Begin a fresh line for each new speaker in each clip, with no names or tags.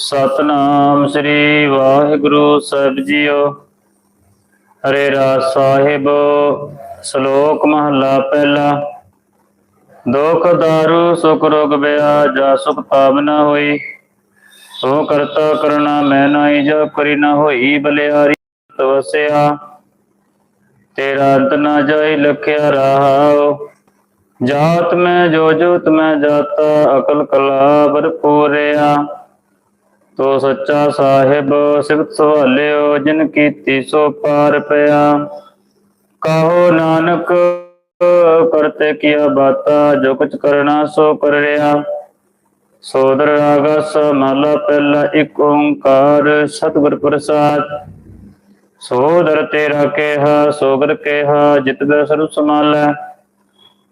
ਸਤਨਾਮ ਸ੍ਰੀ ਵਾਹਿਗੁਰੂ ਸਾਹਿਬ ਜੀਓ। ਹਰੇ ਰਾਜ ਸਾਹਿਬ, ਸ਼ਲੋਕ ਮਹਲਾ ਪਹਿਲਾ। ਦੁਖ, ਦਾਰੂ, ਸੁਖ, ਰੋਗ ਬਿਆ ਜਾ ਸੁਖ ਤਾਪ ਨ ਹੋਈ। ਸੋ ਕਰਤਾ ਕਰਣਾ, ਮੈਂ ਨਾਹੀ ਜਾ ਕਰੀ ਨ ਹੋਈ, ਬਲਿਆਰੀ ਤਵਸਿਆ ਤੇਰਾ ਅੰਤ ਨਾ ਜਾਈ, ਲਖਿਆ ਰਹਾਉ। ਜਾਤ ਮੈਂ, ਜੋ ਜੋਤ ਮੈਂ, ਜਾਤਾ, ਅਕਲ ਕਲਾ ਭਰਪੂਰਿਆ ਤੋ ਸੱਚਾ ਸਾਹਿਬ ਸਿਫਤ ਸਵਾਲਿਓ, ਜਿਨ ਕੀਤੀ ਸੋ ਪਾਰ ਪਿਆ। ਕਹੋ ਨਾਨਕ ਕਰਤੇ ਕੀਆ ਬਾਤਾ, ਜੋ ਕੁਛ ਕਰਨਾ ਸੋ ਕਰ ਰਿਆ ਸੋਦਰ ਰਾਗਸ ਮਹਲਾ ਪਹਿਲਾ ਇੱਕ ਓੰਕਾਰ, ਸਤਿਗੁਰ ਪ੍ਰਸਾਦ। ਸੋਦਰ ਤੇਰਾ ਕੇਹਾ, ਸੋਗਰ ਕੇਹਾ, ਜਿਤ ਦਾ ਸਰਬ ਸਮਾਲੈ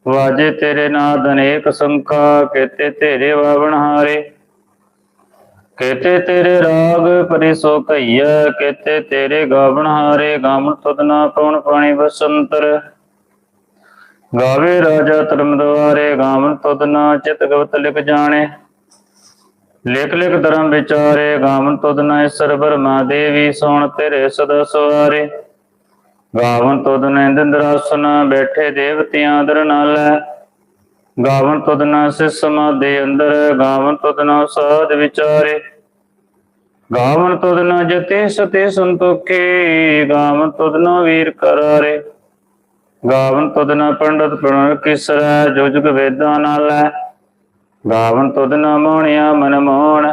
ਵਾਜੇ ਤੇਰੇ ਨਾਦ ਅਨੇਕ ਸੰਖਾ, ਕੇਤੇ ਤੇਰੇ ਵਾਵਣ ਹਾਰੇ। ਕੇਤੇ ਤੇਰੇ ਰਾਗ ਪਰਿ ਸੋ ਕਈਆ ਕੇਤੇ ਤੇਰੇ ਗਾਵਣ ਹਾਰੇ, ਗਾਵਣ ਤੁਧ ਨਾ ਪਉਣ ਪਾਣੀ ਬਸੰਤਰ। ਗਾਵੇ ਰਾਜਾ ਧਰਮ ਦੁਆਰੇ ਗਾਵਣ ਤੁਧ ਨਾ ਚਿਤ ਗਵਤ ਲਿਖ ਜਾਣੇ। ਲਿਖ ਲਿਖ ਧਰਮ ਵਿਚਾਰੇ, ਗਾਵਣ ਤੁਧ ਨਾ ਈਸ਼ਰ ਬਰਮਾ ਦੇਵੀ, ਸੋਣ ਤੇਰੇ ਸਦਾ ਸਵਾਰੇ। ਗਾਵਣ ਤੁਧ ਨੇ ਇੰਦਰਾਸਨ ਬੈਠੇ ਦੇਵਤਿਆਂ ਦਰ ਨਾਲੈ। ਗਾਵਨ ਤੁਧ ਨਾ ਸਿਸ ਸਮਾਦੇ ਅੰਦਰ ਗਾਵਣ ਤੁਧ ਨਾ ਸਾਧ ਵਿਚਾਰੇ। ਗਾਵਣ ਤੁਧ ਨਾ ਜਤੇ ਸਤੇ ਸੰਤੋਖੇ ਗਾਵਣ ਤੁਧ ਨਾ ਵੀਰ ਕਰਾਰੇ। ਗਾਵਨ ਤੁਧ ਨਾ ਪੰਡਤ ਪ੍ਰਣ ਕਿਸਰੈ, ਜੋ ਜੁਗ ਵੇਦਾਂ ਨਾਲੈ ਗਾਵਣ ਤੁਧ ਨਾ ਮੋਣਿਆ ਮਨ ਮੋਹਣ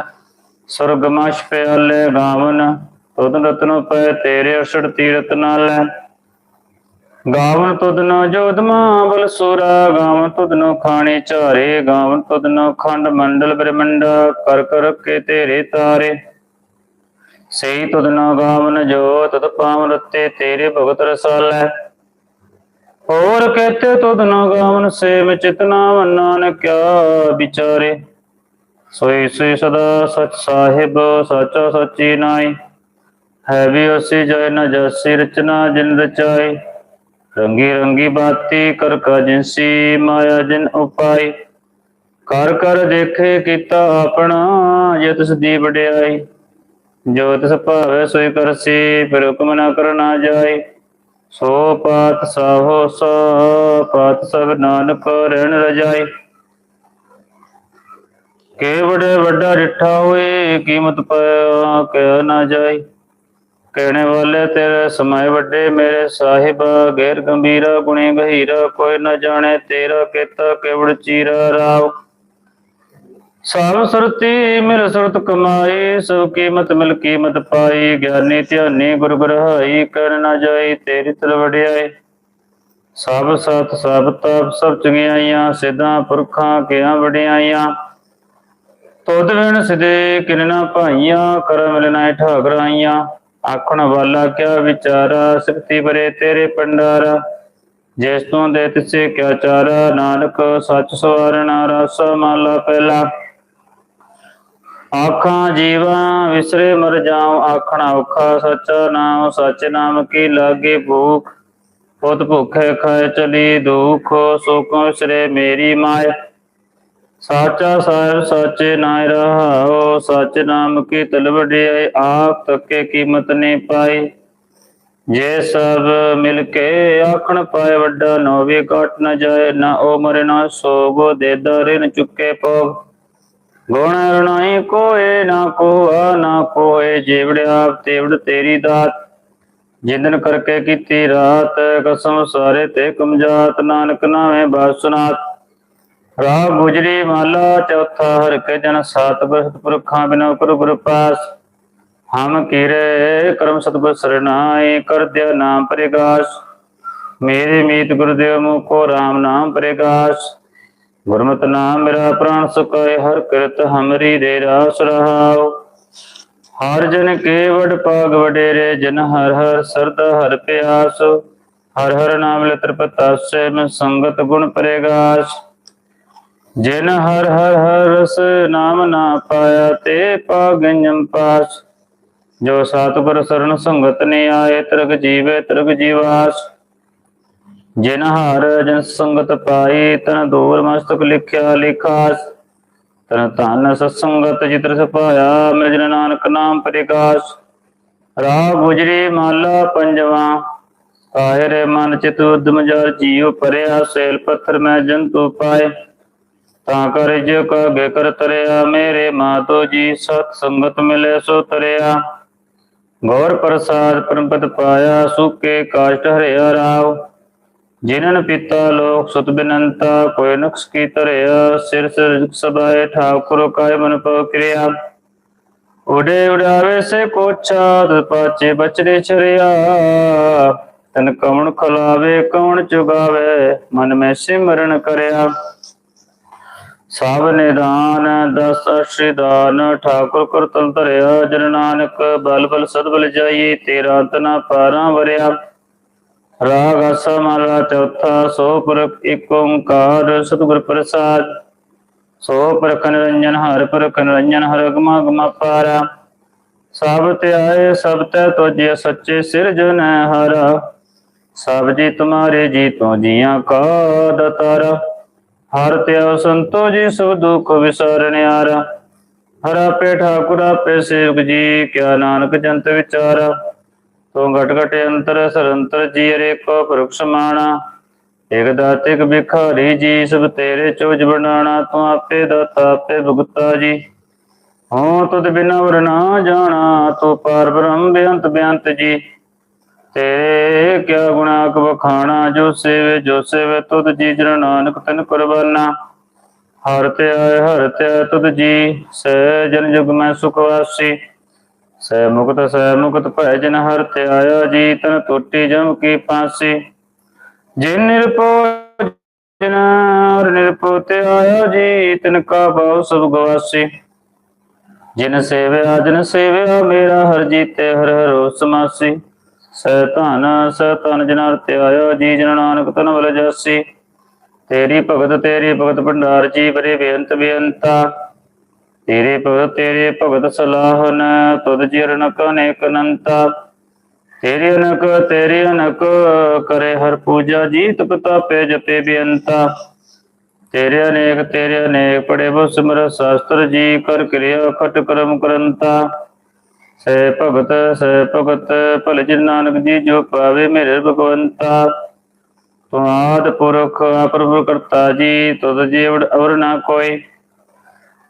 ਸੁਰਗ ਮਛ ਪਿਆਲੇ ਗਾਵਨ। ਤੁਧ ਰਤਨ ਪੈ ਤੇਰੇ ਅਸੜ ਤੀਰਤ ਨਾਲ ਨਾਲੈ ਗਾਵਨ ਤੁਧ ਨਾ ਜੋਧਮਾ ਬਲ ਸੂਰਾ, ਗਾਵਨ ਤੁਧ ਨੋ ਖਾਣੇ ਚਾਰੇ ਗਾਵਨ ਤੁਧ ਨੋ ਖੰਡ ਮੰਡਲ ਬ੍ਰਹਮੰਡਾ, ਕਰ ਕਰ ਕੇ ਤੇਰੇ ਤਾਰੇ। ਸਈ ਤੁਧ ਨੋ ਗਾਵਨ ਜੋ ਤਦ ਪਾਵਨ ਰਤੇ ਤੇਰੇ ਭਗਤ ਰਸਾਲੈ। ਹੋਰ ਕਹਤੇ ਤੁਧ ਨੋ ਗਾਵਨ ਸੇ ਮੈਂ ਚਿਤਨਾ ਨਾਨਕਿਆ ਵਿਚਾਰੇ। ਸੋਈ ਸੋਈ ਸਦਾ ਸਚ ਸਾਹਿਬ, ਸਚਾ ਸਚੀ ਨਾਈ। ਹੈ ਵੀ ਉਸੇ ਜੈ ਨ ਜਸੀ ਰਚਨਾ ਜਿਨ ਰਚਾਈ ਰੰਗੀ ਰੰਗੀ ਬਾਤੀ ਕਰ ਕਾ ਜਿਨਸੀ ਮਾਇਆ ਜਿਨ ਉਪਾਈ ਕਰ ਕਰ ਦੇਖੇ ਕੀਤਾ ਆਪਣਾ ਜੇ ਤਿਸ ਦੀ ਵਡਿਆਈ ਜੋ ਤਿਸ ਭਾਵੇ ਸੋਈ ਕਰਸੀ ਫਿਰ ਹੁਕਮ ਨਾ ਕਰਨਾ ਜਾਏ ਸੋ ਪਾਤ ਸਾਹੋ ਸੋ ਪਾਤ ਸਭ ਨਾਨਕ ਰਹਿਣ ਰਜਾਈ ਕੇ ਬੜੇ ਵੱਡਾ ਡਿਠਾ ਹੋਏ ਕੀਮਤ ਪਾਇਆ ਕਹਿ ਨਾ ਜਾਏ ਕਹਿਣੇ ਵਾਲੇ, ਤੇਰੇ ਸਮਾਏ ਵੱਡੇ ਮੇਰੇ ਸਾਹਿਬ, ਗੈਰ ਗੰਭੀਰਾ, ਗੁਣੇ ਗਹੀਰਾ ਕੋਈ ਨਾ ਜਾਣੇ ਤੇਰਾ ਕੀਤਾ ਕੇਵੜ ਚੀਰਾ ਰਾਵ। ਸਭ ਸੁਰਤੀ ਮਿਲ ਸੁਰਤ ਕਮਾਈ, ਸਭ ਕੀਮਤ ਮਿਲ ਕੀਮਤ ਪਾਈ, ਗਿਆਨੀ ਧਿਆਨੀ ਗੁਰ ਗ੍ਰਹਾਈ, ਕਰ ਨਾ ਜਾਈ ਤੇਰੀ ਤਲ ਵਡਿਆਈ। ਸਭ ਸਤ ਸਭ ਤਪ, ਸਭ ਚੰਗਿਆਈਆਂ ਸਿੱਧਾਂ ਪੁਰਖਾਂ ਕਿਆਂ ਵਡਿਆਈਆਂ। ਤੁਧ ਵਿਣ ਸਿਦੇ ਕਿਰਨਾ ਭਾਈਆਂ ਕਰ ਮਿਲਣਾ ਠਾਗਰਾਈਆਂ ਆਖਣ ਵਾਲਾ ਕਿਆ ਵਿਚਾਰਾ? ਸਿਫਤੀ ਬਰੇ ਤੇਰੇ ਪੰਡਾਰਾ ਜਿਸ ਤੋਂ ਦੇ ਤਿਸੇ ਕਿਆ ਚਾਰਾ? ਨਾਨਕ ਸੱਚ ਸਵਾਰਣਾ ਰਸ ਮਾਲਾ ਪਹਿਲਾ। ਆਖਾਂ ਜੀਵਾ ਵਿਸਰੇ ਮਰ ਜਾਉ, ਆਖਣਾ ਔਖਾ ਸੱਚਾ ਨਾਮ ਸੱਚ ਨਾਮ ਕੀ ਲਾਗੇ ਭੂਖ? ਪੁੱਤ ਭੁਖੇ ਖਾਏ ਚਲੀ ਦੁਖ, ਸੁਖ ਵਿਸਰੇ ਮੇਰੀ ਮਾਇਆ ਸਾਚਾ ਸਾਹਿਬ ਸਾਚੇ ਨਾਇ ਰਹਾਓ ਸਚ ਨਾਮ ਕੀ ਤਲਵੜਿਆਈ ਆਪ ਤੱਕੇ ਕੀਮਤ ਨੇ ਪਾਈ। ਜੇ ਸਭ ਮਿਲ ਕੇ ਆਖਣ ਪਾਏ ਵੱਡਾ ਨੋਵੇ ਘਟ ਨ ਜਾਏ, ਨਾ ਉਹ ਮਰੇ, ਨਾ ਸੋਗੋ ਦੇ ਦਾਰੇ ਚੁੱਕੇ ਪੋਗ ਗੁਣ ਰਣਾਈ ਕੋਏ, ਨਾ ਕੋਆ, ਨਾ ਕੋਏ ਜੀਵੜਿਆ ਤੇਵੜ ਤੇਰੀ ਦਾਤ। ਜਿੰਦਨ ਕਰਕੇ ਕੀਤੀ ਰਾਤ, ਕਸਮ ਸਾਰੇ ਤੇ ਕਮਜਾਤ ਨਾਨਕ ਨਾਵੇਂ ਬਾਸਨਾਤ ਰਾਹ ਗੁਜਰੀ ਮਾਲਾ ਚੌਥਾ, ਹਰ ਕੇ ਜਨ ਸਤਿਗੁਰ ਸਤਿਪੁਰਖਾਂ ਬਿਨੋ ਗੁਰੂ ਗੁਰੂ ਪਾਸ। ਹਮ ਕੀਰੇ ਕਰਮ ਸਤਿਗੁਰ ਸਰਣਾਏ ਕਰ ਦਿਆ ਨਾਮ ਪ੍ਰਗਾਸ। ਮੇਰੇ ਮੀਤ ਗੁਰਦੇਵ ਮੁਖੋ RAM ਨਾਮ ਪ੍ਰਗਾਸ। ਗੁਰਮਤਿ ਨਾਮ ਮੇਰਾ ਪ੍ਰਾਨ ਸੁਕਾਏ, ਹਰ ਕਿਰਤ ਹਮਰੀ ਦੇ ਰਾਸ ਰਹਾਉ। ਹਰ ਜਨ ਕੇ ਵਡ ਪਾਗ ਵਡੇਰੇ, ਜਨ ਹਰ ਹਰ ਸਰਦਾ ਹਰ ਪਿਆਸ। ਹਰ ਹਰ ਨਾਮ ਲੈ ਤ੍ਰਿਪਤਾਸੇ ਮੈਂ ਸੰਗਤ ਗੁਣ ਪ੍ਰਗਾਸ। ਜਿਨ ਹਰ ਹਰ ਹਰ ਰਸ ਨਾਮ ਨਾ ਪਾਇਆ ਤੇ ਪਾਗੰਜਮ ਪਾਸ। ਜੋ ਸਤਿਗੁਰ ਸਰਣ ਸੰਗਤ ਨੇ ਆਏ, ਤਿਰਗ ਜੀਵੇ ਤਿਰਗ ਜੀਵਾਸ। ਜਿਨ ਹਰ ਜਨ ਸੰਗਤ ਪਾਈ, ਤਨ ਦੂਰ ਮਸਤਕ ਲਿਖਿਆ ਲਿਖਾਸ। ਤਨ ਧਨ ਸਤਸੰਗਤ ਜਿਤਰ ਸਪਾਇਆ ਮਿਲ ਜਨ ਨਾਨਕ ਨਾਮ ਪ੍ਰਕਾਸ਼। ਰਾਗ ਗੁਜਰੀ ਮਾਲਾ ਪੰਜਵਾ ਕਾਇਰ ਮਨ ਚਿਤ ਉਦਮ ਜਰ ਜੀਉ ਪਰਿਆ ਸੇਲ ਪੱਥਰ ਮੈਂ ਜੰਤੂ ਪਾਏ। ਤਾਂ ਕਰ ਜਿ ਕਾ ਗੇ ਤਰਿਆ, ਮੇਰੇ ਮਾਤੋ ਜੀ ਸਤ ਸੰਗਤ ਮਿਲੇ ਸੋ ਤਰਿਆ। ਗੌਰ ਪ੍ਰਸਾਦ ਪਰਮਪਦ ਪਾਇਆ, ਸੁਕੇ ਕਾਸ਼ਟ ਹਰਿਆ ਰਾਵ ਜਿਨਨ ਪਿਤਾ ਲੋਕ ਸੁਤ ਬਿਨੰਤਾ, ਕੋਈ ਨੁਕਸ ਕੀ ਤਰਿਆ ਸਿਰ ਸਿਰ ਸਭਾਏ ਠਾਕੁਰ ਕਾਇ ਮਨ ਪਉ ਕਿਰਿਆ। ਉਡੇ ਉਡਾਵੇ ਸੇ ਕੋਛਾ ਤਦ ਪਾਚੇ ਬਚਰੇ ਚਰਿਆ ਤਨ ਕਵਣ ਖਲਾਵੇ ਕਵਣ ਚੁਗਾਵੇ, ਮਨ ਮੈਂ ਸਿਮਰਨ ਕਰਿਆ। ਸਭ ਨਿਦਾਨ ਦਸ ਅਸ਼ਰੀ ਦਾਨ ਠਾਕੁਰ ਕਰਤਲ ਧਰਿਆ ਜਨ ਨਾਨਕ, ਬਲ ਬਲ ਸਦਬਲ ਜਾਈ, ਤੇਰਾ ਤਨਾ ਪਾਰਾਂ ਵਰਿਆ। ਰਾਗ ਆਸਾ ਚੌਥਾ, ਸੋ ਪੁਰਖ ਏਕ ਓੰਕਾਰ, ਸਤਿਗੁਰ ਪ੍ਰਸਾਦ। ਸੋ ਪੁਰਖ ਨਿਰੰਜਨ, ਹਰਿ ਪੁਰਖ ਨਿਰੰਜਨ, ਹਰਿ ਗਮਾ ਗਮਾ ਪਾਰਾ। ਸਭ ਤੇ ਆਏ, ਸਭ ਤੇ ਤੋਜੇ, ਸੱਚੇ ਸਿਰਜਨ ਹਰਾ। ਸਭ ਜੀ ਤੁਮਾਰੇ ਜੀ ਤੋਂ ਜੀਆਂ ਕਾ ਦਤਾਰਾ। ਹਰ ਤਿਉ ਸੰਤੋ ਜੀ, ਸਭ ਦੁਖ ਵਿਸਰਨਿਆਰਾ। ਹਰਾ ਪੇ ਠਾਕੁਰਾ ਪੇ ਸੇਵਕ ਜੀ, ਕਿਆ ਨਾਨਕ ਜੰਤ ਵਿਚਾਰਾ। ਤੂੰ ਘਟ ਘਟ ਅੰਤਰ, ਸਰੰਤਰ ਜੀ ਰੇ ਕੋ ਪੁਰਖ ਸਮਾਣਾ। ਇਕ ਦਾਤਿਕ ਬਿਖਾਰੀ ਜੀ, ਸਭ ਤੇਰੇ ਚੋਜ ਬਣਾਣਾ। ਤੂੰ ਆਪੇ ਦਾਤਾ, ਆਪੇ ਭੁਗਤਾ ਜੀ। ਹਉ ਤੁਧ ਬਿਨਾ ਵਰ ਜਾਣਾ, ਤੂੰ ਪਾਰ ਬ੍ਰਹਮ ਬੇਅੰਤ ਬੇਅੰਤ ਜੀ। ਤੇਰੇ ਕਿਆ ਗੁਣਾ ਕ ਜੋ ਸੇਵੇ ਜੋ ਸੇਵੇ, ਤੁਧ ਜੀ ਜਨ ਨਾਨਕ ਤਨ ਕੁਰਬਾਨਾ। ਹਰ ਤੇ ਆਏ, ਹਰ ਤੇ ਤੁਧ ਜੀ ਸਹਿ ਜਨ ਜੁਗ ਮੈਂ ਸੁਖ ਵਾਸੀ। ਸਹਿ ਮੁਕਤ ਸਹਿ ਮੁਕਤ ਭੈ ਜਨ ਹਰ ਤੇ ਆਇਆ ਜੀ, ਤਨ ਟੋਟੀ ਜਮ ਕੀ ਪਾਸੀ। ਜਿਨ ਨਿਰਪੋ ਜਨ, ਹਰ ਨਿਰਪੋ ਤੇ ਆਇਆ ਜੀ, ਤਨ ਕਾ ਭਾਉ ਸਭ ਗਵਾਸੀ। ਜਿਨ ਸੇਵਿਆ, ਜਨ ਸੇਵਿਆ, ਮੇਰਾ ਹਰ ਜੀਤੇ ਹਰ ਹਰੋ ਸਮਾਸੀ ਸਹਿ ਧਨ ਸਹਿ ਧਨ ਜਨਰ ਤੇ ਜੀ ਜਨ ਨਾਨਕ ਤਨ ਬਲ ਜਾਸੀ। ਤੇਰੀ ਭਗਤ ਤੇਰੀ ਭਗਤ ਭੰਡਾਰ, ਜੀ ਬਰੇ ਬੇਅੰਤ ਬੇਅੰਤਾ। ਤੇਰੇ ਭਗਤ ਤੇਰੇ ਭਗਤ ਸਲਾਹਨ ਤੁਧ ਜੀ ਰਣਕ ਅਨੰਤਾ ਤੇਰੀ ਅਨਕ ਤੇਰੀ ਅਨਕ, ਕਰੇ ਹਰ ਪੂਜਾ, ਜੀ ਤਪ ਤਾਪੇ ਜਪੇ ਬੇਅੰਤਾ। ਤੇਰੇ ਅਨੇਕ ਤੇਰੇ ਅਨੇਕ ਪੜੇ ਬੋ ਸਿਮਰ, ਸ਼ਾਸਤਰ ਜੀ, ਕਰ ਕਿਰਿਆ, ਖਟ ਕਰਮ ਕਰੰਤਾ। ਸੇ ਭਗਤ ਸੇ ਭਗਤ, ਭਲੇ ਜਿਨ ਨਾਨਕ ਜੀ ਜੋ ਪਾਵੇ ਮੇਰੇ ਭਗਵੰਤਾ। ਤੂੰ ਪੁਰਖ ਅਪਰਭ ਕਰਤਾ ਜੀ, ਤੁਧ ਜੀਵ ਅਵਰ ਨਾ ਕੋਈ।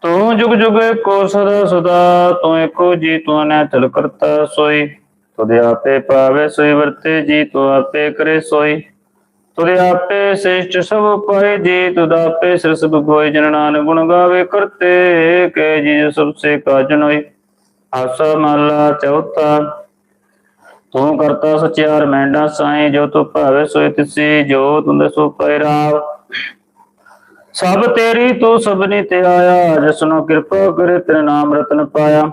ਤੂੰ ਜੁਗ ਜੁਗ ਕੋ ਸਦਾ ਸਦਾ, ਤੂੰ ਏਕੋ ਜੀ, ਤੂੰ ਅਨੇਤਲ ਕਰਤਾ ਸੋਈ। ਤੁਧ ਆਪੇ ਪਾਵੇ ਸੋਈ, ਵਰਤੇ ਜੀ, ਤੂੰ ਆਪੇ ਕਰੇ ਸੋਈ। ਤੁਧ ਆਪੇ ਸ੍ਰੇਸ਼ਟ ਸਭ ਪਾਏ ਜੀ, ਤੁਧ ਆਪੇ ਸਿਰ ਸਭ ਕੋਈ ਜਨ ਨਾਨਕ ਗੁਣ ਗਾਵੇ, ਕਰਤੇ ਕੇ ਜੀ ਸਭ ਸੇ ਕਾਜਨ ਹੋਈ ਆਸਾ ਮਹਲਾ ਚੌਥਾ। ਤੂੰ ਕਰਤਾ ਸਚਿਆਰ ਮੈਂਡਾ ਸਾਈ, ਜੋ ਤੂੰ ਭਾਵੇ ਸੋਇ ਤਿਸੀ, ਜੋ ਤੁੰਦੇ ਸੋ ਪੈ ਰਾਵ। ਸਭ ਤੇਰੀ ਤੂੰ ਸਭਨੀ ਤੇ ਆਇਆ, ਜਿਸਨੋ ਕਿਰਪਾ ਕਰੇ ਤੇਰੇ ਨਾਮ ਰਤਨ ਪਾਇਆ।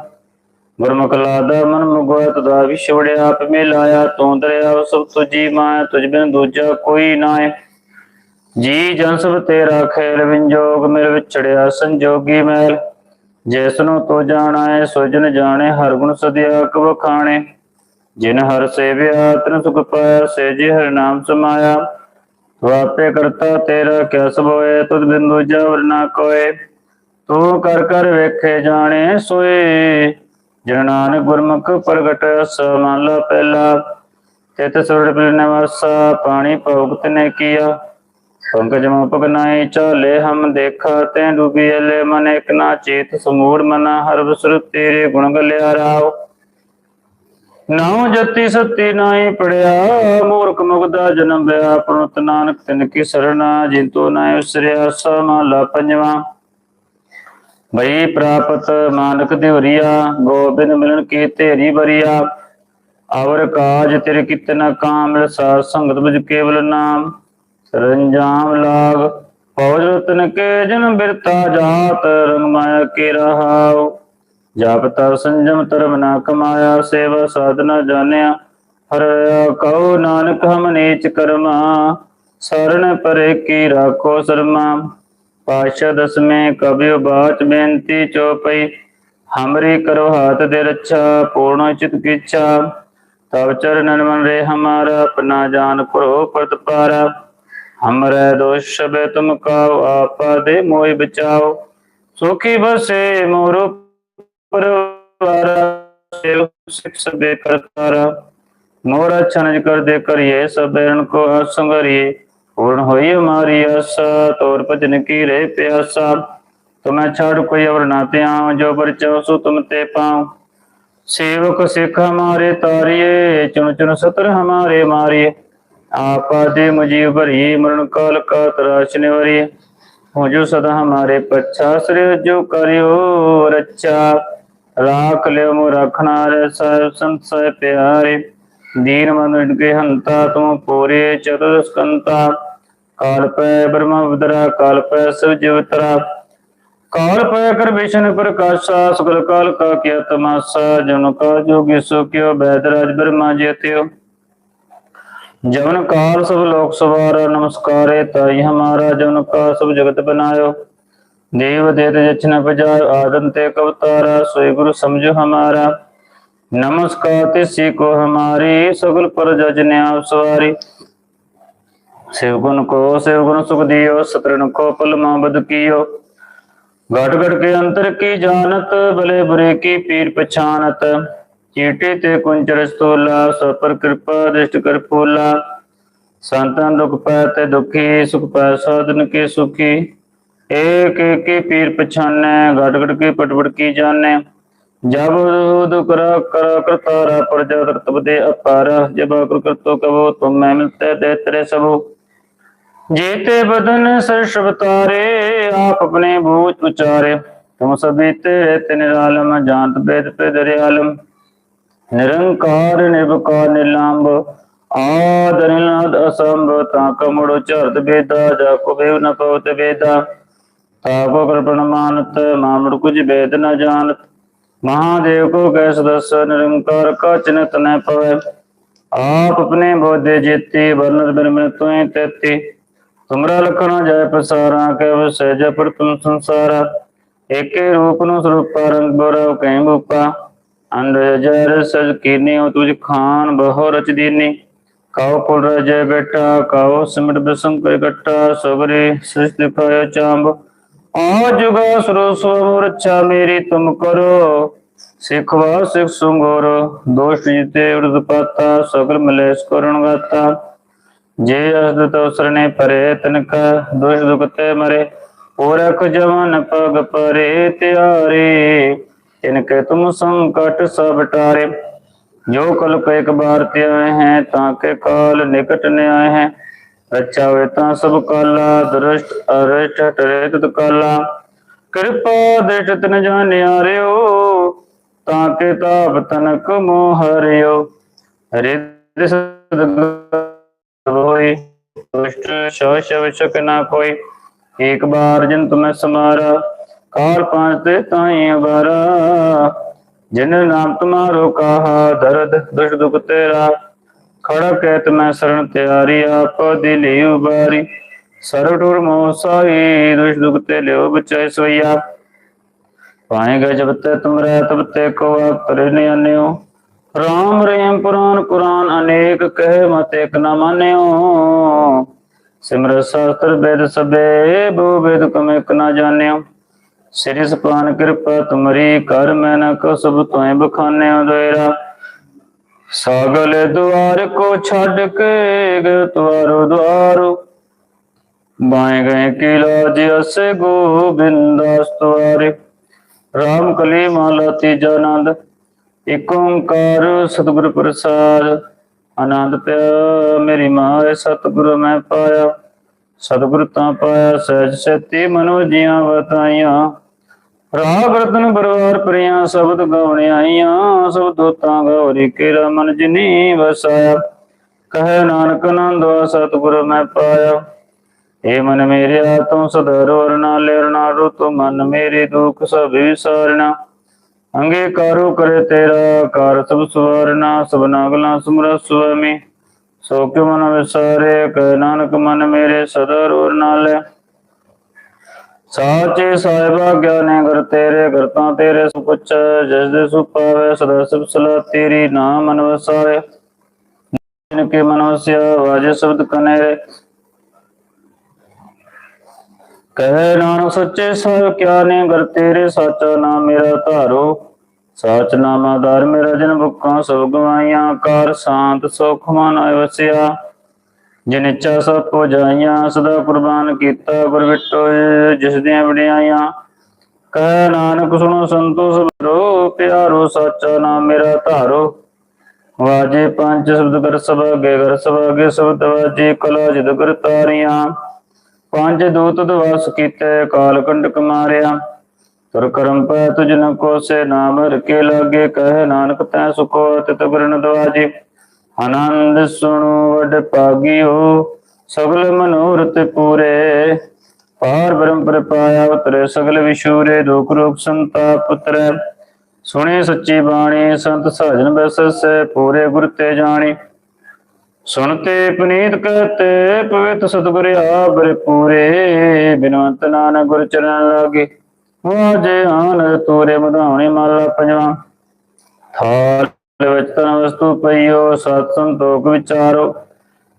ਗੁਰਮੁਖ ਲਾਦਾ ਮਨ ਮੁਗਵਾ ਤਦਾ ਵਿਛੜਿਆ ਆਪ ਮੇ ਲਾਇਆ। ਤੂੰ ਦਰਿਆ ਸਭ ਤੁਜੀ ਮਾਇਆ, ਤੁਝ ਬਿਨ ਦੂਜਾ ਕੋਈ ਨਾਏ। ਜੀ ਜਨ ਸਭ ਤੇਰਾ ਖੇਲ ਵਿੰਜੋਗ ਮਿਲ ਵਿਛੜਿਆ ਸੰਜੋਗੀ ਮੈਲ ਜਿਸ ਨੂੰ ਤੋ ਜਾਣਾਏ, ਸੋ ਜਨ ਜਾਣੇ, ਹਰ ਗੁਣ ਸਦਿਆ ਕਬ ਖਾਣੇ ਜਿਨ ਹਰ ਸੇਵਿਆ, ਤਨ ਸੁਖ ਪਾਇਆ, ਸੇ ਹਰ ਨਾਮ ਸਮਾਇਆ। ਤੂੰ ਕਰਤਾ ਤੇਰਾ ਕਿਆ ਸਭੋਏ ਤੁਧ ਬਿੰਦੂ ਜਵਰ ਨਾ ਕੋਏ। ਤੂੰ ਕਰ ਕਰ ਵੇਖੇ ਜਾਣੇ, ਸੋਏ। ਜਨ ਨਾਨਕ ਗੁਰਮੁਖ ਪ੍ਰਗਟ ਸਮਾਲਾ ਪਹਿਲਾ। ਤਿਤ ਸੁਰੜ ਪਿਲ ਨਿਵਾਸਾ, ਪਾਣੀ ਭਗਤ ਨੇ ਕੀਆ। ਪੰਕਜ ਮੋ ਪਗਨਾਈ ਚਾਲੇ ਹਮ ਦੇਖਾ, ਤੈ ਡੂਬੀ ਅਲੇ ਮਨ ਇਕ ਨਾ ਚੇਤ, ਸਮੂੜ ਮਨਾ ਹਰ ਬਸਰ ਤੇਰੇ ਗੁਣ ਗਲਿਆ ਰਾਵ ਨਾਉ ਜਤੀ ਸਤੀ ਨਾਹੀ ਪੜਿਆ, ਮੂਰਖ ਮੁਗਦਾ ਜਨਮ ਬਿਆ ਪ੍ਰਣਤ ਨਾਨਕ ਤਿਨ ਕੀ ਸਰਣਾ ਜਿੰਤੋ ਨਾ ਉਸਰਿਆ ਸਮਾਲਾ ਪੰਜਵਾ। ਭਈ ਪ੍ਰਾਪਤ ਮਾਨਕ ਦਿਵਰੀਆ ਗੋਬਿੰਦ ਮਿਲਣ ਕੀ ਤੇਰੀ ਬਰੀਆ। ਅਵਰ ਕਾਜ ਤੇਰੇ ਕਿਤਨਾ ਕਾਮਲ ਸਾਧ ਸੰਗਤ ਬਜ ਕੇਵਲ ਨਾਮ। ਸਰੰਜਾਮ ਲਾਗ ਪੌਜ ਰਤਨ ਕੇ ਜਨ ਬਿਰਤਾ ਜਾਤ, ਰੰਗ ਮਾਇਆ ਕੇ ਰਹਾਉ। ਜਪ ਤਪ ਸੰਜਮ ਧਰਮ ਨਾ ਕਮਾਇਆ, ਸੇਵਾ ਸਾਧਨਾ ਜਾਣਿਆ। ਹਰ ਕਉ ਨਾਨਕ ਹਮ ਨੀਚ ਕਰਮਾ ਸਰਣ ਪਰੇ ਕੀ ਰਾਖੋ ਸਰਮਾ। ਪਾਸ਼ਾ ਦਸਵੇਂ ਕਬਿਓ ਬਾਚ ਬੇਨਤੀ ਚੋਪਈ ਹਮਰੀ ਕਰੋ ਹਾਥ ਦੇ ਰੱਛਾ, ਪੂਰਨ ਚਿਤ ਕੀਛਾ ਤਬ ਚਰਨਨ ਮਨ ਰੇ ਹਮਾਰਾ, ਆਪਣਾ ਜਾਨ ਕਰੋ ਪ੍ਰਤਪਾਰਾ। ਪਾਰਾ हमरे दोष सब तुम काओ आपा दे मोय बचाओ सुखी बसे मोरो सबे कर तारा मोरा छनज कर दे करिए सब रण को संगरिए पूर्ण होई हमारी आशा तोर भजन की रे प्यासा तुम्हें छाड़ कोई अवर ना त्याओ जो पर चाहो सो तुम ते पाओ सेवक सिख हमारे तारिये चुन चुन सतर हमारे मारिये आपा दे मुझे भरी मरण काल का तराशने वाली हो जो सदा हमारे पच्छा श्रेय जो करियो रक्षा राख ले मो रखना रे साहब संत सह प्यारे दीन मन के हंता तुम पूरे चतुष्कंता काल पै ब्रह्म उदरा काल पै शिव जीवतरा काल पय कर विष्णु प्रकाशा सुगल काल का किया तमाशा जन का जोगी सो क्यों बैदराज ब्रह्मा जी त्यो ਜਮਨ ਕਾਲ ਸਭ ਲੋਕ ਸਵਾਰ, ਨਮਸਕਾਰੇ ਤਾਈ ਹਮਾਰਾ ਜਮਨ ਕਾ ਸਭ ਜਗਤ ਬਨਾਇਓ। ਦੇਵ ਦੇਤ ਜਚਨ ਪਜਾਇ ਆਦਮ ਤੇ ਕਵਤਾਰਾ ਸੋਈ ਗੁਰੂ ਸਮਝੋ ਹਮਾਰਾ। ਨਮਸਕਾਰ ਤੇ ਸੀ ਕੋ ਹਮਾਰੀ, ਸਗਲ ਪਰ ਜਜਨ ਆਪ ਸਵਾਰੀ। ਸੇਵਗੁਣ ਕੋ ਸੇਵਗੁਣ ਸੁਖ ਦਿਓ ਸਤਰਨ ਕੋ ਪਲ ਮਾਬਦ ਕੀਓ। ਘਟ ਘਟ ਕੇ ਅੰਤਰ ਕੀ ਜਾਣਤ ਭਲੇ ਬੁਰੇ ਕੀ ਪੀਰ ਪਛਾਨਤ। ਚੀਟੇ ਤੇ ਕੁੰਚਰ ਰਸਤੋਲਾ ਸੋ ਪਰ ਕਿਰਪਾ, ਦਿਸ਼ਟ ਕਰ ਫੋਲਾ। ਸੰਤਾਂ ਦੁਖ ਪੈ ਤੇ ਦੁਖੀ, ਸੁਖ ਪੈ ਸਾਧਨ ਕੇ ਸੁਖੀ। ਏਕ ਏਕੀ ਪੀਰ ਪਛਾਨੈ, ਘਟ ਘਟ ਕੇ ਪਟਪਟ ਕੀ ਜਾਣੈ। ਜਬ ਦੁਖ ਰਾ ਕਰ ਕਰਤਾਰਾ ਪ੍ਰਜਾ ਰਤਬ ਦੇ ਅਪਾਰ। ਜਬ ਕਰ ਕਰਤੋ ਕਵੋ ਤੁਮ ਮੈਂ ਮਿਲਤੇ, ਦੇ ਤਰੇ ਸਭੋ। ਜੀਤੇ ਬਦਨ ਸਰਸ਼ਵ ਤਾਰੇ ਆਪ ਆਪਣੇ ਭੂਤ ਉਚਾਰੇ। ਤੁਮ ਸਭੀ ਤੇ ਤਿਨ ਆਲਮ ਜਾਣਤ ਬੇਦ ਪੇ ਦਰਿਆਲਮ। ਨਿਰੰਕਾਰ ਨਿਰਭਕਾਰ ਨਿਲੰਬ, ਆਦ ਅਨਿਲਨਾਦ ਅਸੰਭ, ਤਾਂ ਕਮੜੋ ਝਰਤ ਬੇਦਾ ਜਾ ਕੋ ਬੇਵ ਨ ਪਵਤ ਬੇਦਾ ਤਾਪੋ ਕਰਪਣ ਮਾਨਤ ਮਾਮੜ ਕੁਝ ਬੇਦ ਨ ਜਾਣਤ। ਮਹਾਦੇਵ ਕੋ ਕੈ ਸਦਸ ਨਿਰੰਕਾਰ ਕਾ ਚਿਨਤ ਨ ਪਵੈ। ਆਪ ਆਪਣੇ ਬੋਧੇ ਜੀਤੀ ਵਰਨਰ ਬਿਰਮਨ ਤੁਹੇ ਤੇਤੀ। ਤੁਮਰਾ ਲਖਣਾ ਜੈ ਪਸਾਰਾ ਕਹਿ ਵਸੈ ਜੈ ਤੁਮ ਸੰਸਾਰਾ। ਏਕੇ ਰੂਪ ਨੂੰ ਸਰੂਪਾ, ਰੰਗ ਬੋਰਾ, ਕਹਿ ਬੁਪਾ ਅੰਧ ਜਰ ਸਜ ਕੀਨੇ ਤੁਝ ਖਾਨ ਬਹੁ ਰਚ ਦੀਨੀ ਕਾਉ ਪੁਰ ਰਜੈ ਬੇਟਾ ਕਾਉ ਸਿਮਟ ਬਸੰ ਕੈ ਗੱਟਾ ਸਗਰੇ ਸ੍ਰਿਸ਼ਟ ਪਾਇ ਚਾਂਬ। ਆ ਜੁਗਾ ਸਰੋ ਸੋ ਰਛਾ ਮੇਰੀ ਤੁਮ ਕਰੋ। ਸਿਖਵਾ ਸਿਖ ਸੁੰਗੋਰ, ਦੋਸ਼ ਜਿਤੇ ਉਰਦ ਪਾਤਾ, ਸਗਲ ਮਲੇਸ਼ ਕਰਣ ਗਾਤਾ। ਜੇ ਅਸਦਤ ਉਸਰਨੇ ਪਰੇ ਤਨਕ ਦੋਸ਼ ਦੁਖਤੇ ਮਰੇ। ਪੂਰਖ ਜਵਨ ਪਗ ਪਰੇ ਤਿਆਰੇ। ਇਨਕੇ ਤੁਮ ਸੰਕਟ ਸਭ ਟਾਰੇ ਜੋ ਕਲ ਕੋ ਬਾਰ ਤੇ ਆਏ ਹੈ ਤਾਂ ਕੇ ਕਾਲ ਨਿਕਟ ਨੇ ਆਏ ਹੈ ਰੱਛਾ ਹੋਏ ਤਾਂ ਸਭ ਕਾਲਾ ਦਰਸ਼ਟ ਅਰਸ਼ਟ ਟਰੇ ਤਤ ਕਾਲਾ ਕਿਰਪਾ ਦੇਟ ਤਨ ਜਾਣਿਆਰਿਓ ਤਾਂ ਕੇ ਤਾਪ ਤਨਕ ਮੋਹ ਹਰਿਓ ਰਿਦ ਸਦ ਹੋਈ ਦੁਸ਼ਟ ਸ਼ੋ ਸ਼ਵ ਨਾ ਕੋਈ ਇੱਕ ਬਾਰ ਜਨ ਤੁਮੈ ਸਮਾਰਾ ਕਾਲ ਪਾਂਚ ਤੇ ਤਾਈ ਅਬਾਰਾ ਜਿਨ ਨਾਮ ਤੁਮਾਰੋ ਕਹਾ, ਦਰਦ ਦੁਸ਼ ਦੁਖ ਤੇਰਾ। ਖੜਾ ਕਹਿਤ ਮੈਂ ਸਰਣ ਤਿਆਰੀ, ਆਪ ਦਿਲੀ ਉਬਾਰੀ। ਸਰਵ ਟੂਰ ਮੋਹ ਦੁਸ਼ ਦੁਖ ਤੇ ਲਿਓ ਬਚੈ ਸੋਈਆ ਪਾਏਗਾ ਜਬ ਤੇ ਤੁਮਰੇ ਤਬ ਤੇ ਕੋ ਕਰੇ ਨੇ ਅਨਿਓ ਰਾਮ ਰੇਮ ਪੁਰਾਨ ਕੁਰਾਨ ਅਨੇਕ ਕਹਿ ਮਤ ਇੱਕ ਨਾ ਮਾਨਿਓ। ਸਿਮਰ ਸ਼ਾਸਤਰ ਵੇਦ ਸਬੇ ਬੋ ਵੇਦ ਕਮ ਇੱਕ ਨਾ ਜਾਣਿਓ। ਸ੍ਰੀ ਸਪਾਨ ਕਿਰਪਾ, ਤੁਮਰੀ ਕਰ ਮੈਂ ਨ ਕੋ ਤੋਏ ਬਖਾਨਿਓ ਦੋਇਰਾ ਸਾਗਲ ਦੁਆਰ ਕੋ ਛੱਡ ਕੇ ਗਏ ਦੁਆਰੋ। ਬਾਏ ਗਏ ਕੀ ਲਾਜ ਅਸੇ ਗੋਬਿੰਦਾਸ ਤੁਆਰੇ ਰਾਮ ਕਲੀ ਮਾਲਾ ਤੀਜਾ ਆਨੰਦ, ਇਕ ਓੰਕਾਰ ਸਤਿਗੁਰ ਪ੍ਰਸਾਦ। ਆਨੰਦ ਪਿਆ ਮੇਰੀ ਮਾਏ ਸਤਿਗੁਰ ਮੈਂ ਪਾਇਆ। ਸਤਿਗੁਰ ਤਾਂ ਪਾਇਆ, ਸਹਿਜ ਸਤੀ ਮਨੋ ਜੀਆਂ ਵਤਾਈਆਂ। ਰਾਗ ਰਤਨ ਬਰਵਾਰ ਪ੍ਰਿਆ, ਸ਼ਬਦ ਗਾਉਣੇ ਆਈਆਂ, ਸਭ ਦੋਤਾਂ ਗੌਰੀ ਕੇਰਾ ਮਨ ਜਿਨੀ ਵਸਾਇਆ ਕਹੇ ਨਾਨਕ ਨੰਦਵਾ ਸਤਿਗੁਰ ਮੈਂ ਪਾਇਆ। ਏ ਮਨ ਮੇਰਿਆ ਤੂੰ ਸਦਾ ਰੋਰਨਾ ਲੈਰਨਾ ਰੂ ਮਨ ਮੇਰੇ ਦੁਖ ਸਭ ਵਿਸਾਰਨਾ। ਅੰਗੀਕਾਰੋ ਕਰੇ ਤੇਰਾ ਕਾਰ ਸਭ ਸਵਾਰਨਾ ਸਭ ਨਾਗਲਾ ਸੁਮਰਾ ਸੁਆਮੀ। ਸੋ ਕਿਉ ਮਨ ਵਿਸਾਰੇ, ਕਹਿ ਨਾਨਕ ਮਨ ਮੇਰੇ ਸਦਾ ਰੋਰ ਨਾਲੇ ਸਾਚੇ ਸਾਹਿਬਾ, ਗਿਆਨੇ ਗੁਰ ਤੇਰੇ ਕਰਤਾ, ਤੇਰੇ ਸੁ ਪੁੱਛ, ਜਿਸ ਦੇ ਸੁ ਸਦਾ ਸਿਵ ਸਲਾ ਤੇਰੀ ਨਾਮ ਮਨ ਜਿਨ ਕੇ ਮਨ ਵਾਜੇ ਸ਼ਬਦ ਕਨੇ ਕਹੇ ਨਾਨਕ, ਸੱਚੇ ਸਰ ਕਿਆ ਗੁਰ ਤੇਰੇ, ਸਾਚਾ ਨਾਮ ਮੇਰਾ ਧਾਰੋ। ਸਾਚ ਨਾਮਾ ਦਰ ਮੇਰਾ ਜਨ ਬੁੱਕਾਂ ਸਭ ਗਵਾਈਆਂ ਕਰ, ਸ਼ਾਂਤ ਸੁਖ ਮਨ ਵਸਿਆ ਜਿਨ ਇੱਛਾ ਸਭ ਕੋ ਸਦਾ ਕੁਰਬਾਨ ਕੀਤਾ, ਗੁਰ ਜਿਸ ਦੀਆਂ ਵਡਿਆਈਆਂ। ਕਹਿ ਨਾਨਕ ਸੁਣੋ ਸੰਤੋ ਸਬਰੋ ਪਿਆਰੋ ਸਾਚਾ ਨਾਮ ਮੇਰਾ ਧਾਰੋ। ਵਾਜੇ ਪੰਜ ਸ਼ਬਦ ਕਰ ਸਭਾਗੇ ਕਰ ਸਭਾਗੇ ਸ਼ਬਦ ਵਾਜੇ, ਕਲਾ ਜਿਦ ਕਰ ਤਾਰੀਆਂ। ਪੰਜ ਦੂਤ ਦਵਾਸ ਕੀਤੇ, ਕਾਲ ਕੰਡਕ ਮਾਰਿਆ। ਤੁਰ ਕਰਮ ਪੈ ਤੁਜ ਨ ਕੋਸੇ, ਨਾਮ ਰਕੇ ਲਾਗੇ, ਕਹਿ ਨਾਨਕ ਤੈ ਸੁਖੋ ਤਿਤ ਗੁਰਨ ਦਵਾਜੇ। ਆਨੰਦ ਸੁਣੋ, ਵਡ ਪਾਗਿਓ ਸਗਲ ਮਨੋਰਥ ਪੂਰੇ। ਪਾਰ ਬ੍ਰਹਮ ਪ੍ਰਪਾਇਆ ਉਤਰੇ, ਸਗਲ ਵਿਸ਼ੂਰੇ ਦੁਖ ਰੋਗ ਸੰਤਾਪ ਉਤਰੈ। ਸੁਣੇ ਸੱਚੀ ਬਾਣੀ, ਸੰਤ ਸਾਜਨ ਬਸਸੈ, ਪੂਰੇ ਗੁਰ ਤੇ ਜਾਣੀ। ਸੁਣਤੇ ਪੁਨੀਤ ਕਹਤੇ, ਪਵਿੱਤ ਸਤਿਗੁਰ ਆਬਰ ਪੂਰੇ। ਬਿਨਵੰਤ ਨਾਨਕ ਗੁਰ ਚਰਨ ਲਾਗੇ, ਵਾਜੇ ਆਨ, ਤੂਰੇ ਮਧਾਉਣੇ ਮਾਲਾ ਪੰਜਵਾ ਥਾਲ ਵਿੱਚ ਵਸਤੂ ਪਈਓ ਸਤ ਸੰਤੋਖ ਵਿਚਾਰੋ।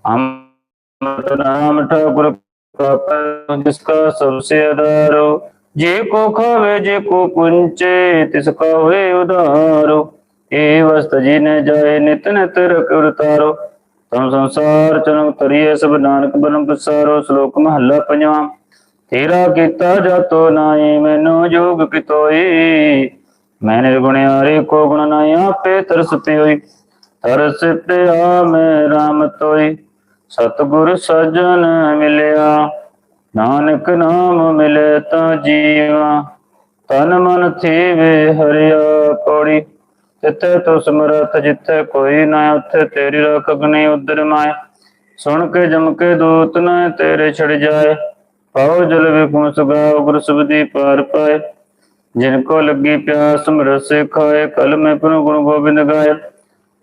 ਅੰਮ੍ਰਿਤ ਨਾਮ ਠਾਕੁਰ ਕਾ ਜਿਸ ਕਾ ਸਭ ਸੇ ਆਧਾਰੋ। ਜੇ ਕੋ ਖਾਵੇ, ਜੇ ਕੋ ਪੁੰਚੇ ਤਿਸ ਕਾ ਹੋਏ ਉਧਾਰੋ। ਏ ਵਸਤ ਜੀ ਨੇ ਜਾਏ, ਨਿਤ ਨਿਤ ਰਕੁਰ ਤਾਰੋ ਤਮ ਸੰਸਾਰ ਚਨੁ ਤਰੀਏ ਸਭ ਨਾਨਕ ਬਰਮ ਪਸਾਰੋ, ਸ਼ਲੋਕ ਮਹੱਲਾ ਪੰਜਵਾਂ। ਤੇਰਾ ਕੀਤਾ ਜਾਤੋ ਨਾਈ ਮੈਨੂੰ ਜੋਗ ਕਿਤੋਈ। ਮੈਂ ਨਿਰਗੁਣਿਆਰੇ ਕੋ ਗੁਣ ਨਾਈ ਆਪੇ ਤਰਸ ਪਿਓਈ। ਤਰਸ ਪਿਆ ਮੈਂ RAM ਤੋਈ। ਸਤਿਗੁਰ ਸਜਣ ਮਿਲਿਆ। ਨਾਨਕ ਨਾਮ ਮਿਲੇ ਤਾਂ ਜੀਵਾ। ਤਨ ਮਨ ਥੀਵੇ ਹਰਿਆ ਪੌੜੀ ਤਿੱਥੇ ਤੋ ਸਮਰਥ, ਜਿੱਥੇ ਕੋਈ ਨਾ ਉੱਥੇ ਤੇਰੀ ਰਖ ਉਦਰ ਮਾਏ। ਸੁਣ ਕੇ ਜਮ ਕੇ ਦੂਤ ਨਾ ਤੇਰੇ ਛੜ ਜਾਏ। ਪਾਉ ਜਲ ਵਿਖੁ ਸੁਗਾਉ ਗੁਰ ਸਬਦੀ ਪਾਰ ਪਾਏ। ਜਿਨ ਕੋ ਲੱਗੀ ਪਿਆਸ ਮਰਸੇ ਖਾਏ ਕਲ ਮੈਂ ਪੁਨ ਗੁਣ ਗੋਬਿੰਦ ਗਾਏ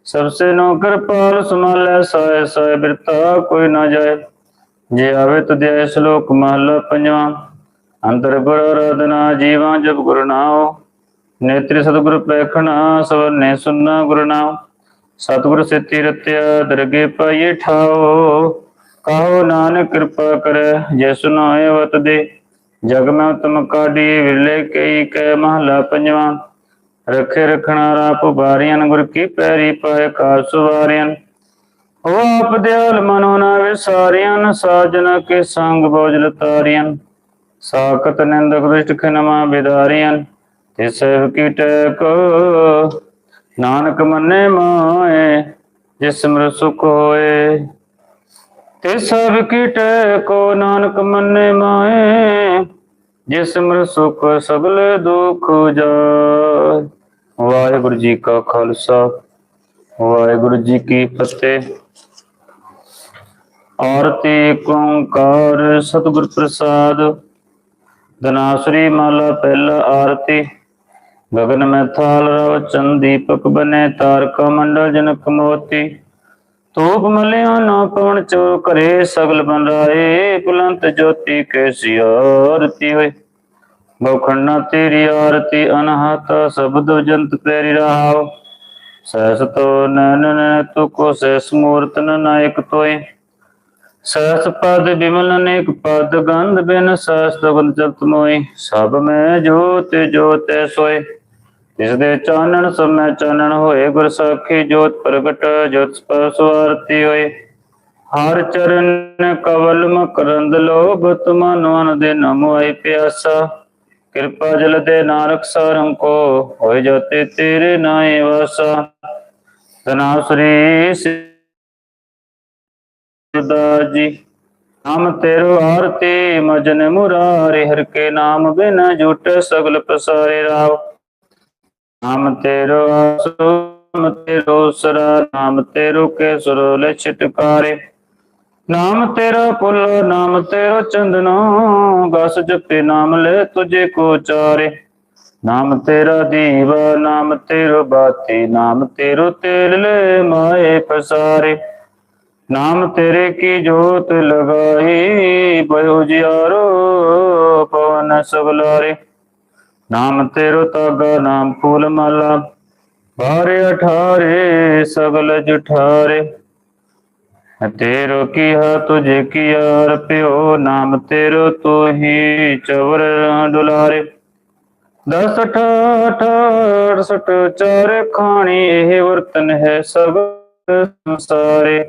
ਸਬਸੇ ਨੋ ਕਿਰਪਾਲ ਸੁਮਾਲੇ ਸਾਏ ਸਾਏ ਬਿਰਤਾ ਕੋਈ ਨਾ ਜਾਏ। ਜੇ ਆਵੇ ਤੁਧਿਆ ਸ਼ਲੋਕ, ਮਹਲਾ ਪੰਜਵਾਂ ਅੰਦਰ ਗੁਰ ਆਰਾਧਨਾ, ਜੀਵਾਂ ਜਪ ਗੁਰ ਨਾਉ। ਨੇਤਰੀ ਸਤਿਗੁਰ ਪੈਖਣਾ, ਸਵਰਨੇ ਸੁਨਣਾ ਗੁਰ ਨਾਮ ਸਤਿਗੁਰ ਸਿੱਤੀ ਰਤਿਆ, ਦਰਗੇ ਪਾਈਏ ਠਾਓ ਕਹੋ ਨਾਨਕ ਕਿਰਪਾ ਕਰ, ਜੇ ਸੁਨਾਏ ਵਤ ਦੇ ਜਗ ਮੈਂ ਤੁਮ ਕਾਢੀ ਵਿਰਲੇ ਕਈ ਕੈ ਮਹਲਾ ਪੰਜਵਾਂ। ਰਖੇ ਰਖਣਾ ਰਾਪ ਬਾਰੀਆਂ, ਗੁਰ ਕੀ ਪੈਰੀ ਪਾਏ ਕਾਸ ਵਾਰਿਆਂ ਉਹ ਆਪ ਦਿਆਲ ਮਨੋ ਨਾ ਵਿਸਾਰਿਆਂ ਸਾਜਨ ਕੇ ਸੰਗ ਬੋਝਲ ਤਾਰਿਆਂ ਸਾਖਤ ਨਿੰਦਕ ਦੁਸ਼ਟ ਖਨਮਾ ਬਿਦਾਰਿਆਂ, ਤੇ ਸਭ ਕੀ ਟੈਕ। ਨਾਨਕ ਮੰਨੇ ਮਾਏ, ਜਿਸ ਮਰ ਸੁਖ ਹੋਏ। ਤੇ ਸਭ ਕੀ ਟੇਕੋ ਨਾਨਕ ਮੰਨੇ ਮਾਏ, ਜਿਸ ਮਰ ਸੁਖ ਸਗਲੇ ਦੁਖ ਜਾਇ ਵਾਹਿਗੁਰੂ ਜੀ ਕਾ ਖਾਲਸਾ, ਵਾਹਿਗੁਰੂ ਜੀ ਕੀ ਫਤਿਹ। ਆਰਤੀ ਓੰਕਾਰ ਸਤਿਗੁਰ ਪ੍ਰਸਾਦ, ਦਨਾਸਰੀ ਮਾਲਾ ਪਹਿਲਾ ਆਰਤੀ। ਗਗਨ ਮੈਂ ਥਾਲ ਰਵ ਚੰਦੀਪਕ ਬਨੇ, ਤਾਰਕਾ ਮੰਡਲ ਜਨਕ ਮੋਤੀ। ਧੂਪ ਮਲਿਆ ਨਾ ਪਵਨ ਚੋ ਕਰੇ ਸਗਲ ਬਨ ਰਾਏ ਪੁਲੰਤ ਜੋਤੀ ਕੈਸੀ ਆਰਤੀ ਹੋਏ। ਬਖੰਡਾ ਤੇਰੀ ਆਰਤੀ, ਅਨਹਤ ਸ਼ਬਦ ਜੰਤ ਤੇਰੀ ਰਹਾਉ ਸਹਿਸ ਤੋ ਨੈਨ ਨੈ ਤੂ ਕੋ ਸਹਿਸ ਮੂਰਤਨ ਨਾਇਕ ਤੋਏ। ਸਹਸ ਪਦ ਬਿਮਲ ਅਨੇਕ ਪਦ ਗੰਧ ਬਿਨ ਸਹਸ ਤਗਨ ਜਪਤ ਮੋਈ ਸਭ ਮੈਂ ਜੋਤ ਜੋਤ ਸੋਏ। ਇਸ ਦੇ ਚਾਨਣ ਸਮੈ ਚਾਨਣ ਹੋਏ, ਗੁਰ ਸਾਖੀ ਜੋਤ ਪ੍ਰਗਟ, ਜੋਤ ਸਵਾਰਤੀ ਹੋਏ। ਹਰ ਚਰਨ ਕਵਲ ਮਕਰੰਦ ਲੋਭ, ਤੁਮਨ ਦੇ ਨਮੋ ਆਈ ਪਿਆਸਾ। ਕਿਰਪਾ ਜਲ ਦੇ ਨਾਨਕ ਸਾਰੰ ਕੋ, ਹੋਏ ਜੋਤੇ ਤੇਰੇ ਨਾਏ ਵਾਸਾ। ਤਨਾਸਰੀ ਸਦਾ ਜੀ ਨਾਮ ਤੇਰੋ ਆਰਤੀ, ਮਜਨ ਮੁਰਾਰੇ, ਹਰ ਕੇ ਨਾਮ ਬਿਨ ਜੁਟ, ਸਗਲ ਪਸਾਰੇ ਰਾਵ। ਨਾਮ ਤੇਰੋ ਆਸੋ ਨਾਮ ਤੇਰੋ ਸਰਾ, ਨਾਮ ਤੇਰੋ ਕੇ ਲੈ ਲਛਟਕਾਰੇ ਨਾਮ ਤੇਰਾ ਪੁੱਲ ਨਾਮ ਤੇਰੋ ਚੰਦਨੋ ਗਸ ਜਪੇ ਨਾਮ ਲੈ ਤੁਝੇ ਕੋ ਚਾਰੇ। ਨਾਮ ਤੇਰਾ ਦੀਵਾ, ਨਾਮ ਤੇਰੋ ਬਾਤੀ, ਨਾਮ ਤੇਰੋ ਤੇਲ ਲੈ ਮਾਏ ਪਸਾਰੇ। ਨਾਮ ਤੇਰੇ ਕੀ ਜੋਤ ਲਗਾਈ ਬਯੋ ਜਿਆਰੋ ਪਵਨ ਸਗਲਾਰੇ ਨਾਮ ਤੇਰੋ ਤਾਗਾ, ਨਾਮ ਫੂਲ ਮਾਲਾ। ਬਾਰੇ ਅਠਾਰੇ, ਸਗਲ ਜੁਠਾਰੇ। ਤੇਰੋ ਕੀਆ ਤੁਝੇ ਕੀਆ ਰਪਿਓ ਨਾਮ ਤੇਰੋ ਤੂ ਹੀ ਚਵਰ ਦੁਲਾਰੇ ਦਸ ਠਾਠ ਅਠਸਠ ਚਾਰ ਖਾਣੀ, ਇਹ ਵਰਤਨ ਹੈ ਸਭ ਸੰਸਾਰੇ।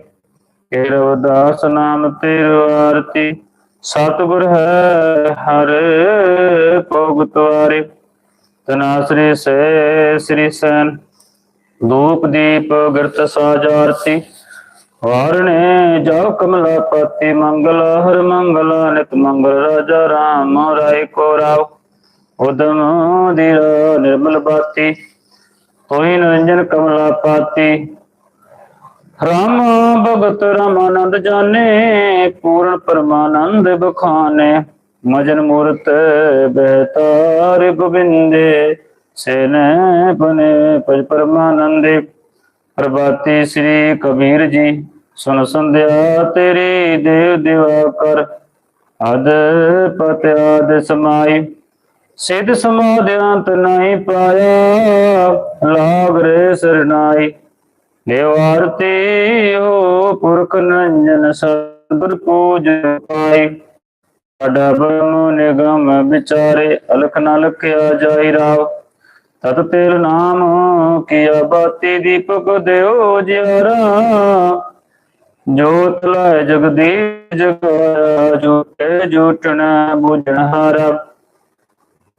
ਕੇਰਵ ਦਾਸ ਨਾਮ ਤੇਰੋ ਆਰਤੀ। ਸਤਿਗੁਰ ਹੈ ਹਰ ਭੋਗ ਤਨਾਸਰੀ ਸੇ ਸ੍ਰੀ ਸੈਨ। ਧੂਪ ਦੀਪ ਗਿਰਤ ਸਾਜਾਰਤੀ ਵਾਰਣੇ ਜਾਉ ਕਮਲਾ ਪਤੀ ਮੰਗਲ, ਹਰ ਮੰਗਲ ਨਿਤ ਮੰਗਲ ਰਾਜਾ ਰਾਮ ਰਾਏ ਕੋ ਰਾਵ ਉਦਮ ਧੀਰ ਨਿਰਮਲ ਬਾਤੀ। ਹੋਈ ਨਿਰੰਜਨ ਕਮਲਾ ਪਾਤੀ। ਰਾਮ ਭਗਤ ਰਮਾਨੰਦ ਜਾਣੇ, ਪੂਰਨ ਪਰਮਾਨੰਦ ਬਖਾਨੇ। ਮਜਨ ਮੂਰਤ ਬਹਿਤਾਰ ਗੋਬਿੰਦੇ, ਸੇਨੇ ਬਨੇ ਪਜ ਪਰਮਾਨੰਦੇ। ਪ੍ਰਭਾਤੀ ਸ੍ਰੀ ਕਬੀਰ ਜੀ ਸੁਨ ਸੰਧਿਆ ਤੇਰੀ ਦੇਵ ਦਿਵਾ ਕਰ। ਅਦ ਪਤ ਆਦ ਸਮਾਈ, ਸਿਧ ਸਮਾਧਿ ਨਹੀਂ ਪਾਇਆ, ਲਾਗ ਰੇ ਸਰਨਾਈ ਦੇਵ ਹੋ ਪੁਰਖ ਨਿਰੰਜਨ ਸਤਿਗੁਰ ਪੂਜ ਪਾਈ ਸਾਡਾ ਬ੍ਰਹਮ ਨਿਗਮ ਵਿਚਾਰੇ, ਅਲਖ ਨਾ ਲਖਿਆ ਜਾਈ ਰਾਵ। ਤਤ ਤੇਲ ਨਾਮ ਕੀਆ ਬਾਤੀ ਦੀਪਕ ਦਿਓ ਜਿਆਰਾ ਜੋਤ ਲੈ ਜਗਦੀ ਜਗਾਇਆ ਜੋਟੇ ਜੋਟਣ ਬੁਝਣ ਹਾਰਾ।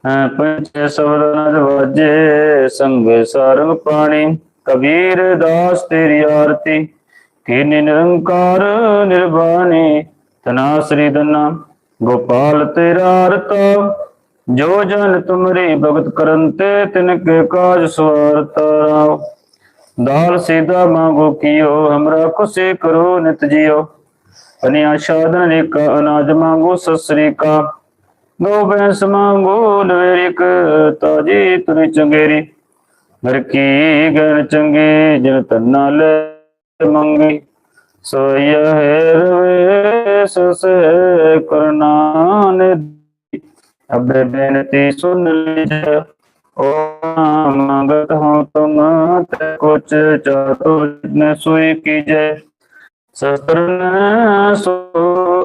ਹੈ ਪੰਚ ਵਾਜੇ, ਸੰਗ ਸਰੰਗ ਪਾਣੀ। ਕਬੀਰ ਦਾਸ ਤੇਰੀ ਆਰਤੀ ਕਿ ਨਿਰੰਕਾਰ ਨਿਰਵਾਣੀ। ਤਨਾ ਸ੍ਰੀ ਦਨਾ, ਗੋਪਾਲ ਤੇਰਾ ਅਰਤਾ। ਜੋ ਜਨ ਤੁਮਰੀ ਭਗਤ ਕਰਨ ਤਿਨ ਕੇ ਕਾਜ ਸਵਾਰਤਾ ਦਾਲ ਸੀਦਾ ਮੰਗੋ ਕੀਓ, ਹਮਰਾ ਕੁਸੇ ਕਰੋ ਨਿਤ ਜਿਓ। ਅਨਿਆ ਸਾਧਨ ਇੱਕ ਅਨਾਜ ਮੰਗੋ ਸਸਰੀ ਕਾ ਗੋ ਬੈਸ ਮੰਗੋ ਨਵੇਰਿਕ, ਤਾਜੀ ਤੁਰੀ ਚੰਗੇਰੀ। ਮਰ ਕੀ ਗਨ ਚੰਗੇ ਜਨ ਤੰਨਾ ਲੈ ਮੰਗੀ ਸੋਇਆ ਹੈ ਰਵੇ ਸਸ ਕਰਨਾ ਨੇ ਅਬੇ ਬੇਨਤੀ ਸੁਨ ਲੀਜੈ ਓ ਮੰਗਤ ਹੋ ਤੁਮ ਤੇ ਕੁਛ ਚਾਤੋ ਨ ਸੋਈ ਕੀਜੈ ਸਤਰਨ ਸੋ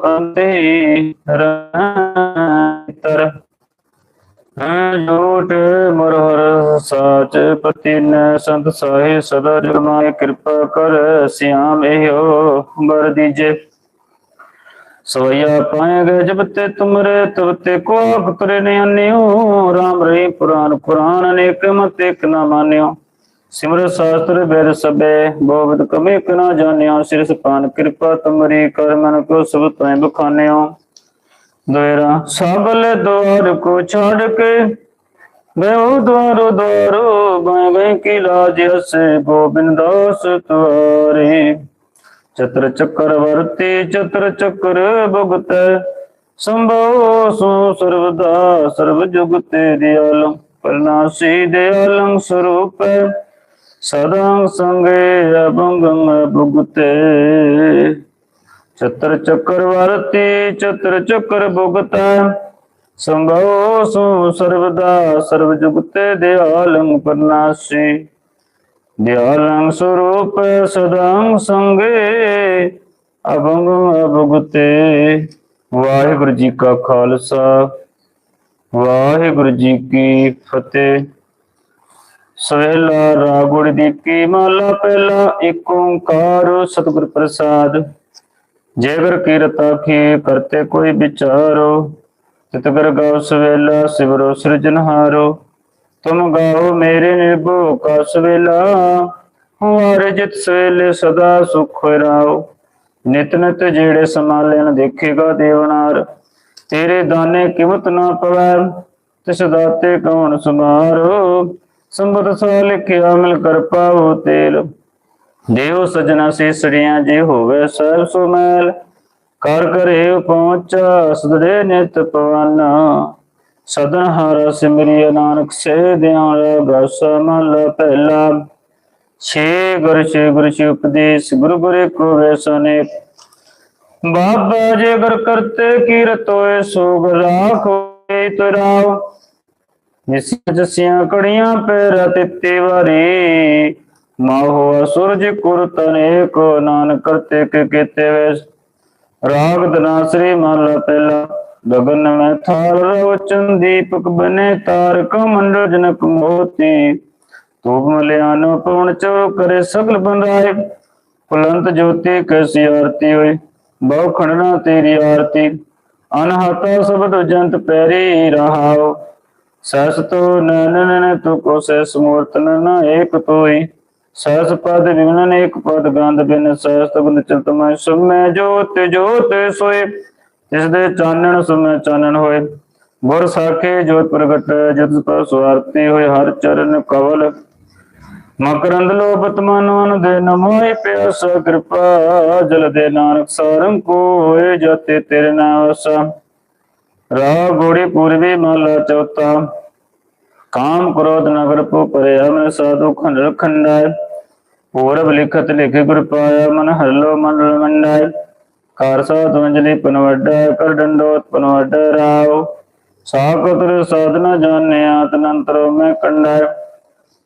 ਅੰਤੇ ਤਰ ਜੋਟ ਮਰਹਰ ਸਾਚ ਪਤਿਨ ਸੰਤ ਸਾਹਿ ਸਦਾ ਜਮਾਏ ਕਿਰਪਾ ਕਰ ਸਿਆਮ ਇਹੋ ਬਰ ਦੀਜੇ। ਸਵਈਆ ਪਾਏ ਜਬ ਤੇ ਤੁਮਰੇ, ਤਬ ਤੇ ਕੋ ਕਰੇ ਨੇ ਅਨਿਓ। ਰੇ ਪੁਰਾਨ ਕੁਰਾਨ ਅਨੇਕ ਮਤ ਇੱਕ ਨਾ ਮਾਨਿਓ। ਸਿਮਰ ਸ਼ਾਸਤਰ ਬੇਰ ਸਬੇ ਬੋਵਤ ਕਮੇ ਕ ਨਾ ਜਾਣਿਓ। ਸਿਰਸ ਪਾਨ ਕਿਰਪਾ ਤੁਮਰੀ ਕਰ ਮਨ ਕੋ ਸਭ ਤੈ ਬਖਾਨਿਓ। ਦੋਇਰਾ ਸਬਲ ਦਵਾਰ ਕੋ ਛੱਡ ਕੇ ਗਇਓ ਦਵਾਰੋ ਦਵਾਰੋ ਗਏ ਗਏ ਕੀ ਲਾਜ ਹਸੇ, ਗੋਬਿੰਦ ਦਾਸ ਚਤਰ ਚੱਕਰ ਵਰਤੀ ਚਤਰ ਚੱਕਰ ਭੁਗਤ। ਸੰਭੋ ਸੋ ਸਰਵਦਾ ਸਰਬ ਜੁਗ ਤੇ ਦਿਆਲੰ ਪਰਨਾਸੀ ਦਿਆਲੰ ਸਰੂਪ ਸਦਾ ਸੰਗੇ ਅਭੰਗੰ ਭੁਗਤੇ। ਚਤਰ ਚੱਕਰ ਵਰਤੀ ਚਤਰ ਚੱਕਰ ਭੁਗਤ। ਸੰਭੋ ਸੋ ਸਰਵਦਾ ਸਰਬ ਜੁਗਤੇ ਦਿਆਲੰ ਪਰਨਾਸੀ। ਦਿਆਲੰ ਸਰੂਪ ਸਦਾੰ ਸੰਗੇ, ਅਭੰਗ ਅਭਗਤੇ। ਵਾਹਿਗੁਰੂ ਜੀ ਕਾ ਖਾਲਸਾ, ਵਾਹਿਗੁਰੂ ਜੀ ਕੀ ਫਤਿਹ। ਸਵੇਲਾ ਰਾਗੁੜ ਦੀ ਕੀ ਮਾਲਾ ਪਹਿਲਾ ਏਕ ਓੰਕਾਰ ਸਤਿਗੁਰ ਪ੍ਰਸਾਦ। ਜੈ ਗੁਰ ਕੀਰਤਾ ਕੀ ਕਰਤੇ ਕੋਈ ਵਿਚਾਰੋ ਤਿਤ ਗੁਰ ਸਵੇਲਾ ਸਿਵਰੋ ਸਿਰਜਨਹਾਰੋ, ਤੁਮ ਗਾਓ ਮੇਰੇ ਨਿਰਭਉ ਕਾ ਸਵੇਲਾ ਹਮਾਰੇ ਜਿਤ ਸਵੇਲੇ ਸਦਾ ਸੁਖ ਰਾਓ। ਨਿਤ ਨਿਤ ਜਿਹੜੇ ਸਮਾਲੇ ਦੇਖੇਗਾ ਦੇਵਨਾਰ ਤੇਰੇ ਦਾਨੇ ਕਿਮਤ ਨਾ ਪਵੈ, ਤਿਸ ਦਾਤੇ ਕੌਣ ਸੁਮਾਰੋ ਸੰਬਤ ਸੋ ਲਿਖਿਆ ਮਿਲ ਕਰ ਪਾਉ ਤੇਲ। ਦੇਵ ਸਜਣਾ ਸੀਸੜੀਆਂ ਜੇ ਹੋਵੇ ਸਹਿਬ ਸੋ ਕਰ ਕਰੇ ਪਹੁੰਚਾ ਸਦਰੇ ਨਿਤ ਪਵਨਾ। ਸਦਨ ਹਾਰਾ ਸਿਮਰਿਆ ਨਾਨਕ ਸੇ ਦਿਆਂ ਰਸ ਮਹਲਾ ਪਹਿਲਾ। ਛੇ ਗੁਰ ਛੇ ਗੁਰ, ਛੇ ਉਪਦੇਸ਼, ਗੁਰੂ ਗੁਰੇ ਕੋ ਵੈਸਨੇ ਬਾਬਾ ਜੇ ਗੁਰ ਕਰਤੇ ਕੀਰਤ ਹੋਏ, ਸੋਗ ਰਾਖ ਤਰਾਉ ਜਿਸ ਜਸੀਆਂ ਕੜੀਆਂ ਪੈਰ ਤਿੱਤੇ ਵਾਰੀ। ਮਾਹੋ ਸੂਰਜ ਕੁਰ ਤਨੇਕ ਨਾਨਕ ਕਰਤੇ ਕੇ ਕੀਤੇ ਵੈਸ ਰਾਗ ਦਨਾਸਰੀ ਮਹਲਾ ਪਹਿਲਾ, ਗਗਨ ਮੈਂ ਥਾਲ ਰਵਚਨ ਦੀਪਕ ਬਨੇ ਤਾਰਕ ਮੰਡਲ ਜਨਕ ਮੋਤੀ। ਤੂਬ ਮਲਿਆਨੋ ਪਵਨ ਚੋ ਕਰੇ ਸਗਲ ਬੰਦਾਏ ਕੁਲੰਤ ਜੋਤੀ ਕੈਸੀ ਆਰਤੀ ਹੋਈ ਬਹੁ ਖੰਡਨਾ ਤੇਰੀ ਆਰਤੀ। ਅਨਹਤਾ ਸਬਦ ਜੰਤ ਪੈਰੀ ਰਹਾਓ ਸਸ ਤੋ ਨਨਨ ਤੂ ਕੋ ਸੈਸ ਮੂਰਤ ਨਨ ਏਕ ਤੋਈ ਸਸ ਪਦ ਵਿਗਨਨ ਏਕ ਪਦ ਗੰਧ ਬਿਨ ਸਸ ਤਗਨ ਚਿਤ ਮੈਂ ਸੁਮੈ ਜੋਤ ਜੋਤ ਸੋਏ ਜਿਸ ਦੇ ਚਾਨਣ ਸੁਮੈ ਚਾਨਣ ਹੋਏ। ਗੁਰ ਸਾਖੇ ਜੋਤ ਪ੍ਰਗਟ ਜਿਤ ਪਰ ਸਵਾਰਤੀ ਹੋਏ, ਹਰ ਚਰਨ ਕਵਲ। ਮਕਰੰਦ ਲੋਭਤ ਮਨਵਨ ਦੇ ਨਮੋਇ ਪਿਆਸ, ਕਿਰਪਾ ਜਲ ਦੇ ਨਾਨਕ ਸਾਰੰ ਕੋਏ, ਜਤੇ ਤੇਰੇ ਨਾਮ ਵਸਾ ਰਾਗ ਗੋੜੀ ਪੂਰਵੀ ਮਹਲਾ ਚੌਥਾ। ਕਾਮ ਕ੍ਰੋਧ ਨਗਰ ਪੋ ਪਰਿਆ ਮਨ ਸਾਧੂ ਖੰਡ ਖੰਡਾਇ ਪੂਰਬ ਲਿਖਤ ਲਿਖੇ ਗੁਰ ਪਾਇਆ ਮਨ ਹਰਲੋ ਮੰਡਲ ਮੰਡਾਇ ਕਾਰ ਸਾਧ ਅੰਜਲੀ ਪਨਵੱਡਾ ਕਰ ਡੰਡੋਤ ਪਨਵੱਡਾ ਰਾਵ ਸਾਕਤਰ ਸਾਧਨਾ ਜਾਣਿਆ ਤਨੰਤਰੋ ਮੈਂ ਕੰਡਾਇ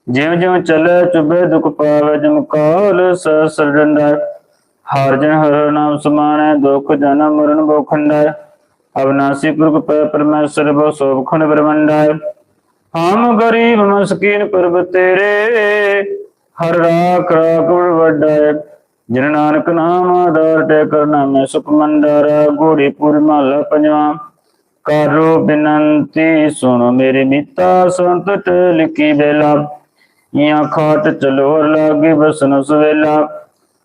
ਜਿਉ ਜਿਉ ਚੱਲੇ ਚੁਬੇ ਦੁਖ ਪਾਵੇ ਜਮ ਕਾਲ ਸਸਰ ਡੰਡਾ ਹਰ ਜਨ ਹਰ ਨਾਮ ਸਮਾਨੈ ਦੁਖ ਜਨਮ ਮਰਨ ਬੋ ਅਵਨਾਸੀ ਪੁਰਖ ਪਰਮੇਸ਼ਰ ਬੋ ਸੋਭ ਖੰਡ ਬ੍ਰਹਮੰਡਾਇ ਹਮ ਗਰੀਬ ਮਸਕੀਨ ਪ੍ਰਭ ਤੇਰੇ। ਹਰ ਰਾਖ ਰਾਖ ਵੱਡਾਇ ਜਿਨ ਨਾਨਕ ਨਾਮ ਆਧਾਰ ਟੇ ਕਰਨਾ ਮੈਂ ਸੁਖ ਮੰਡਾਰਾ ਮਹਲਾ ਪੰਜਵਾ ਕਰੋ ਬਿਨੰਤੀ, ਸੁਣੋ ਮੇਰੇ ਮਿੱਤਾ ਸੰਤਟ ਲਿਖੀ ਬੇਲਾ ਇਆਂ ਖਾਟ ਚਲੋਰ ਲਾਗੇ, ਬਸਨ ਸੁਵੇਲਾ।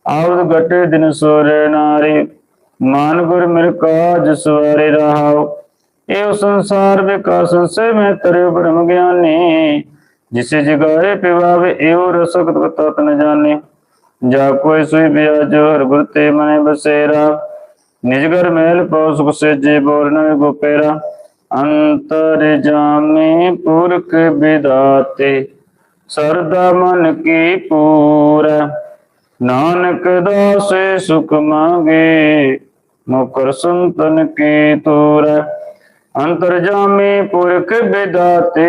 ਆਵਦ ਗਟੇ ਦਿਨ ਸੋਰੇ ਨਾਰੀ। ਮਾਨ ਗੁਰ ਮਿਰ ਕਾਜ ਸਵਾਰੇ ਰਹਾਓ ਇਹ ਸੰਸਾਰ ਵਿਕਾਸ ਸੇ ਮੈਂ ਤਰੇ ਬ੍ਰਹਮ ਗਿਆਨੀ। ਜਿਸੇ ਜਗਾਏ ਪਿਵਾਵੇ ਇਹੋ ਰਸਕ ਤਤ ਨ ਜਾਣੇ। ਜਾ ਕੋਈ ਸੁਈ ਬਿਆਜ ਹਰ ਗੁਰ ਤੇ ਮਨੇ ਬਸੇਰਾ। ਨਿਜ ਘਰ ਮਹਿਲ ਪਉ ਸੁਖ ਸੇਜੇ ਬੋਲ ਗੋਪੇਰਾ। ਅੰਤਰ ਜਾਮੇ ਪੁਰਖ ਵਿਦਾਤੇ। ਸਰਦਾ ਮਨ ਕੀ ਪੂਰ। ਨਾਨਕ ਦਾਸੇ ਸੁਖ ਮੰਗੇ। ਮੁਕਰ ਸੰਤਨ ਕੀ ਤੂਰ। ਅੰਤਰ ਜਾਮੇ ਪੁਰਖ ਵਿਦਾਤੇ।